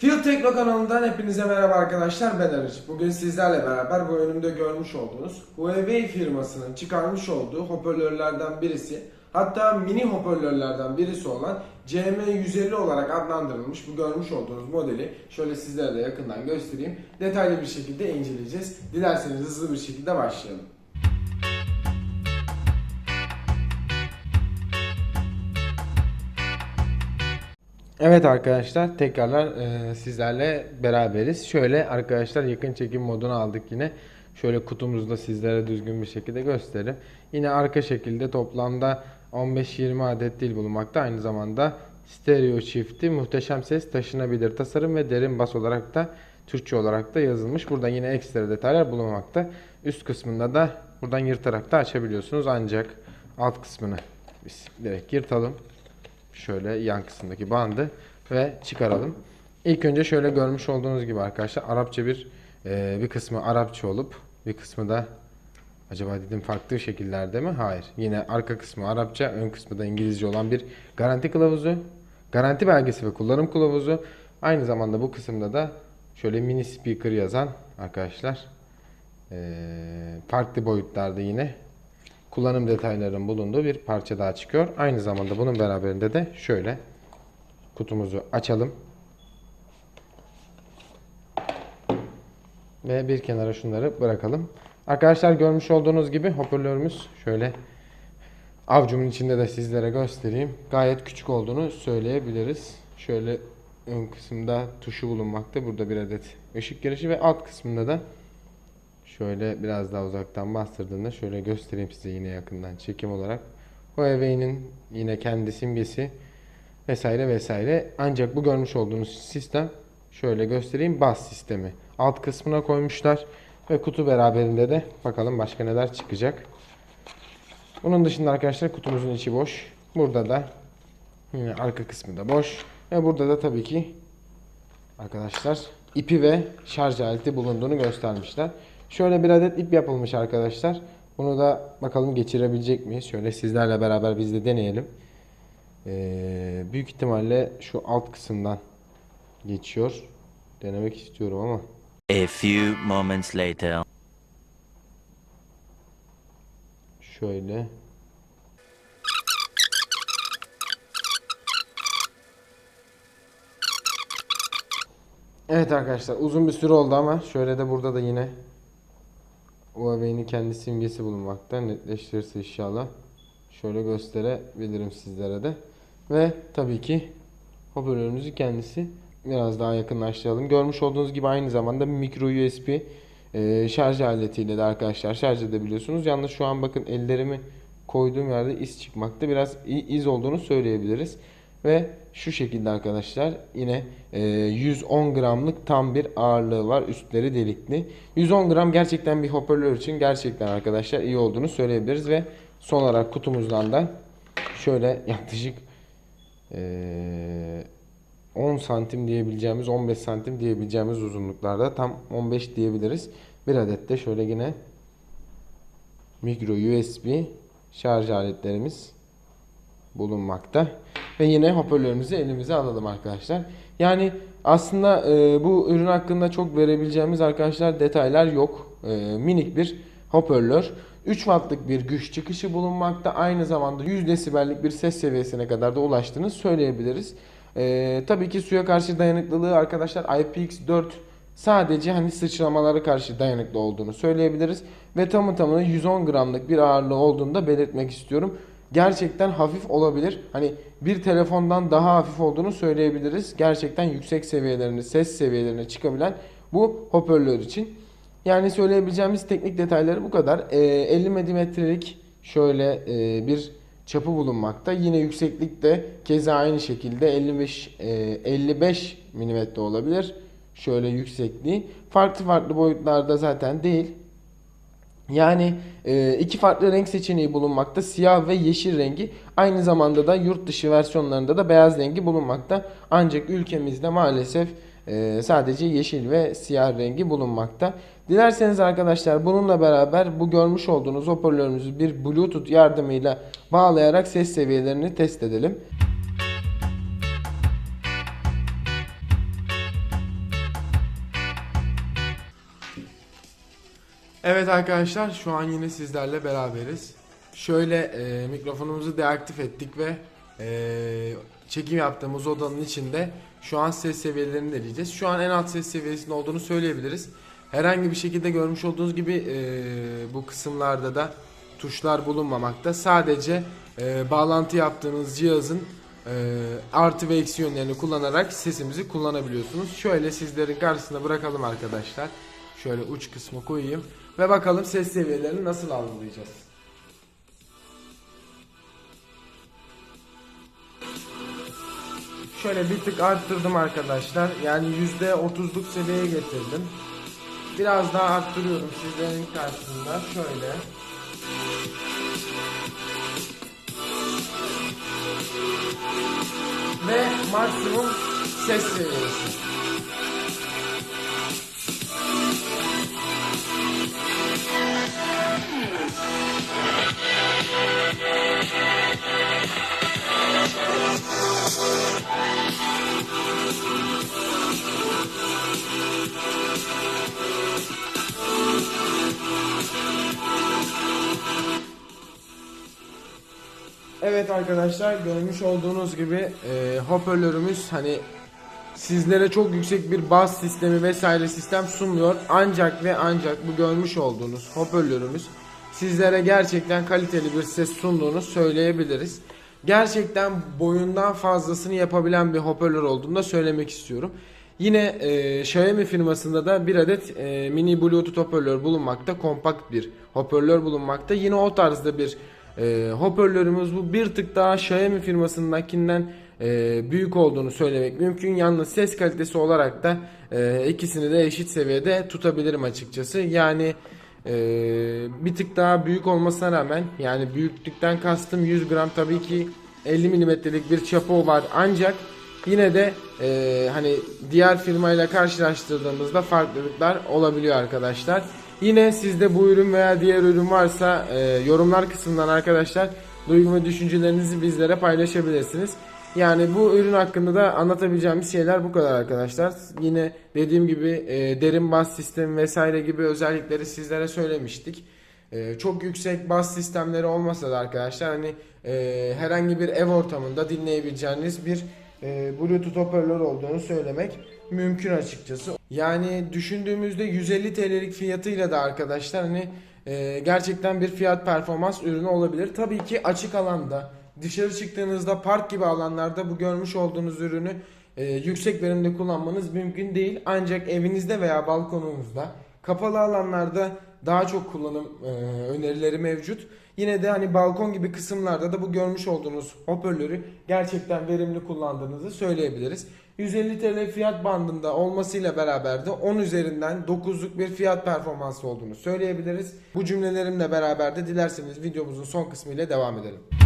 Field Tekno kanalından hepinize merhaba arkadaşlar ben Arıç. Bugün sizlerle beraber bu önümde görmüş olduğunuz Huawei firmasının çıkarmış olduğu hoparlörlerden birisi hatta mini hoparlörlerden birisi olan CM150 olarak adlandırılmış bu görmüş olduğunuz modeli şöyle sizlere de yakından göstereyim. Detaylı bir şekilde inceleyeceğiz. Dilerseniz hızlı bir şekilde başlayalım. Evet arkadaşlar tekrarlar e, sizlerle beraberiz. Şöyle arkadaşlar yakın çekim modunu aldık yine. Şöyle kutumuzu da sizlere düzgün bir şekilde göstereyim. Yine arka şekilde toplamda 15-20 adet dil bulunmakta. Aynı zamanda stereo çifti muhteşem ses taşınabilir tasarım ve derin bas olarak da Türkçe olarak da yazılmış. Burada yine ekstra detaylar bulunmakta. Üst kısmında da buradan yırtarak da açabiliyorsunuz. Ancak alt kısmını biz direkt yırtalım şöyle yan kısımdaki bandı ve çıkaralım. İlk önce şöyle görmüş olduğunuz gibi arkadaşlar Arapça bir e, bir kısmı Arapça olup bir kısmı da acaba dedim farklı şekillerde mi? Hayır. Yine arka kısmı Arapça, ön kısmı da İngilizce olan bir garanti kılavuzu, garanti belgesi ve kullanım kılavuzu. Aynı zamanda bu kısımda da şöyle mini speaker yazan arkadaşlar e, farklı boyutlarda yine kullanım detaylarının bulunduğu bir parça daha çıkıyor. Aynı zamanda bunun beraberinde de şöyle kutumuzu açalım. Ve bir kenara şunları bırakalım. Arkadaşlar görmüş olduğunuz gibi hoparlörümüz şöyle avcumun içinde de sizlere göstereyim. Gayet küçük olduğunu söyleyebiliriz. Şöyle ön kısımda tuşu bulunmakta. Burada bir adet ışık girişi ve alt kısmında da Şöyle biraz daha uzaktan bastırdığında şöyle göstereyim size yine yakından çekim olarak. Huawei'nin yine kendi simgesi vesaire vesaire. Ancak bu görmüş olduğunuz sistem şöyle göstereyim bas sistemi. Alt kısmına koymuşlar ve kutu beraberinde de bakalım başka neler çıkacak. Bunun dışında arkadaşlar kutumuzun içi boş. Burada da yine arka kısmı da boş. Ve burada da tabii ki arkadaşlar ipi ve şarj aleti bulunduğunu göstermişler. Şöyle bir adet ip yapılmış arkadaşlar. Bunu da bakalım geçirebilecek miyiz? Şöyle sizlerle beraber biz de deneyelim. Ee, büyük ihtimalle şu alt kısımdan geçiyor. Denemek istiyorum ama. A few moments later. Şöyle. Evet arkadaşlar uzun bir süre oldu ama şöyle de burada da yine Huawei'nin kendi simgesi bulunmakta. Netleştirirse inşallah şöyle gösterebilirim sizlere de. Ve tabii ki hoparlörümüzün kendisi biraz daha yakınlaştıralım. Görmüş olduğunuz gibi aynı zamanda bir micro USB e, şarj aletiyle de arkadaşlar şarj edebiliyorsunuz. Yalnız şu an bakın ellerimi koyduğum yerde iz çıkmakta. Biraz iz olduğunu söyleyebiliriz. Ve şu şekilde arkadaşlar yine e, 110 gramlık tam bir ağırlığı var. Üstleri delikli. 110 gram gerçekten bir hoparlör için gerçekten arkadaşlar iyi olduğunu söyleyebiliriz. Ve son olarak kutumuzdan da şöyle yaklaşık e, 10 santim diyebileceğimiz 15 santim diyebileceğimiz uzunluklarda tam 15 diyebiliriz. Bir adet de şöyle yine micro USB şarj aletlerimiz bulunmakta. Ve yine hoparlörümüzü elimize alalım arkadaşlar. Yani aslında e, bu ürün hakkında çok verebileceğimiz arkadaşlar detaylar yok. E, minik bir hoparlör. 3 wattlık bir güç çıkışı bulunmakta. Aynı zamanda 100 desibellik bir ses seviyesine kadar da ulaştığını söyleyebiliriz. E, tabii ki suya karşı dayanıklılığı arkadaşlar IPX4 sadece hani sıçramalara karşı dayanıklı olduğunu söyleyebiliriz. Ve tamı tamına 110 gramlık bir ağırlığı olduğunu da belirtmek istiyorum gerçekten hafif olabilir. Hani bir telefondan daha hafif olduğunu söyleyebiliriz. Gerçekten yüksek seviyelerine, ses seviyelerine çıkabilen bu hoparlör için. Yani söyleyebileceğimiz teknik detayları bu kadar. Ee, 50 milimetrelik şöyle e, bir çapı bulunmakta. Yine yükseklik de keza aynı şekilde 55 e, 55 milimetre olabilir. Şöyle yüksekliği. Farklı farklı boyutlarda zaten değil. Yani e, iki farklı renk seçeneği bulunmakta. Siyah ve yeşil rengi. Aynı zamanda da yurt dışı versiyonlarında da beyaz rengi bulunmakta. Ancak ülkemizde maalesef e, sadece yeşil ve siyah rengi bulunmakta. Dilerseniz arkadaşlar bununla beraber bu görmüş olduğunuz hoparlörümüzü bir bluetooth yardımıyla bağlayarak ses seviyelerini test edelim. Evet arkadaşlar şu an yine sizlerle beraberiz. Şöyle e, mikrofonumuzu deaktif ettik ve e, çekim yaptığımız odanın içinde şu an ses seviyelerini deneyeceğiz. Şu an en alt ses seviyesinde olduğunu söyleyebiliriz. Herhangi bir şekilde görmüş olduğunuz gibi e, bu kısımlarda da tuşlar bulunmamakta. Sadece e, bağlantı yaptığınız cihazın e, artı ve eksi yönlerini kullanarak sesimizi kullanabiliyorsunuz. Şöyle sizlerin karşısına bırakalım arkadaşlar. Şöyle uç kısmı koyayım ve bakalım ses seviyelerini nasıl algılayacağız. Şöyle bir tık arttırdım arkadaşlar. Yani %30'luk seviyeye getirdim. Biraz daha arttırıyorum sizlerin karşısında. Şöyle. Ve maksimum ses seviyesi. Evet arkadaşlar görmüş olduğunuz gibi e, hoparlörümüz hani sizlere çok yüksek bir bas sistemi vesaire sistem sunmuyor. Ancak ve ancak bu görmüş olduğunuz hoparlörümüz sizlere gerçekten kaliteli bir ses sunduğunu söyleyebiliriz. Gerçekten boyundan fazlasını yapabilen bir hoparlör olduğunu da söylemek istiyorum. Yine e, Xiaomi firmasında da bir adet e, mini bluetooth hoparlör bulunmakta. Kompakt bir hoparlör bulunmakta. Yine o tarzda bir e, hoparlörümüz bu. Bir tık daha Xiaomi firmasındakinden e, büyük olduğunu söylemek mümkün. Yalnız ses kalitesi olarak da e, ikisini de eşit seviyede tutabilirim açıkçası. Yani e, bir tık daha büyük olmasına rağmen yani büyüklükten kastım 100 gram tabii ki 50 milimetrelik bir çapı var ancak yine de e, hani diğer firmayla karşılaştırdığımızda farklılıklar olabiliyor arkadaşlar. Yine sizde bu ürün veya diğer ürün varsa e, yorumlar kısmından arkadaşlar duygu ve düşüncelerinizi bizlere paylaşabilirsiniz. Yani bu ürün hakkında da anlatabileceğimiz şeyler bu kadar arkadaşlar. Yine dediğim gibi e, derin bas sistemi vesaire gibi özellikleri sizlere söylemiştik. E, çok yüksek bas sistemleri olmasa da arkadaşlar hani e, herhangi bir ev ortamında dinleyebileceğiniz bir e, Bluetooth hoparlör olduğunu söylemek mümkün açıkçası. Yani düşündüğümüzde 150 TL'lik fiyatıyla da arkadaşlar hani e, gerçekten bir fiyat performans ürünü olabilir. Tabii ki açık alanda dışarı çıktığınızda park gibi alanlarda bu görmüş olduğunuz ürünü e, yüksek verimde kullanmanız mümkün değil. Ancak evinizde veya balkonunuzda kapalı alanlarda daha çok kullanım e, önerileri mevcut. Yine de hani balkon gibi kısımlarda da bu görmüş olduğunuz hoparlörü gerçekten verimli kullandığınızı söyleyebiliriz. 150 TL fiyat bandında olmasıyla beraber de 10 üzerinden 9'luk bir fiyat performansı olduğunu söyleyebiliriz. Bu cümlelerimle beraber de dilerseniz videomuzun son kısmı ile devam edelim.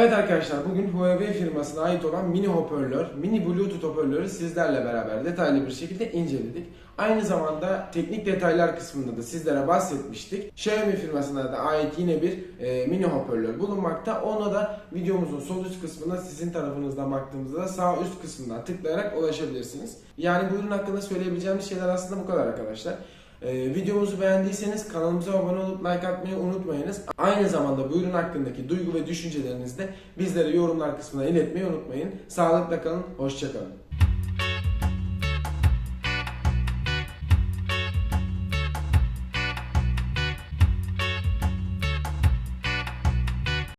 Evet arkadaşlar bugün Huawei firmasına ait olan mini hoparlör, mini bluetooth hoparlörü sizlerle beraber detaylı bir şekilde inceledik. Aynı zamanda teknik detaylar kısmında da sizlere bahsetmiştik. Xiaomi firmasına da ait yine bir e, mini hoparlör bulunmakta. Ona da videomuzun sol üst kısmına sizin tarafınızdan baktığımızda da sağ üst kısmından tıklayarak ulaşabilirsiniz. Yani bu ürün hakkında söyleyebileceğimiz şeyler aslında bu kadar arkadaşlar. Ee, videomuzu beğendiyseniz kanalımıza abone olup like atmayı unutmayınız. Aynı zamanda bu ürün hakkındaki duygu ve düşüncelerinizi de bizlere yorumlar kısmına iletmeyi unutmayın. Sağlıkla kalın, hoşçakalın.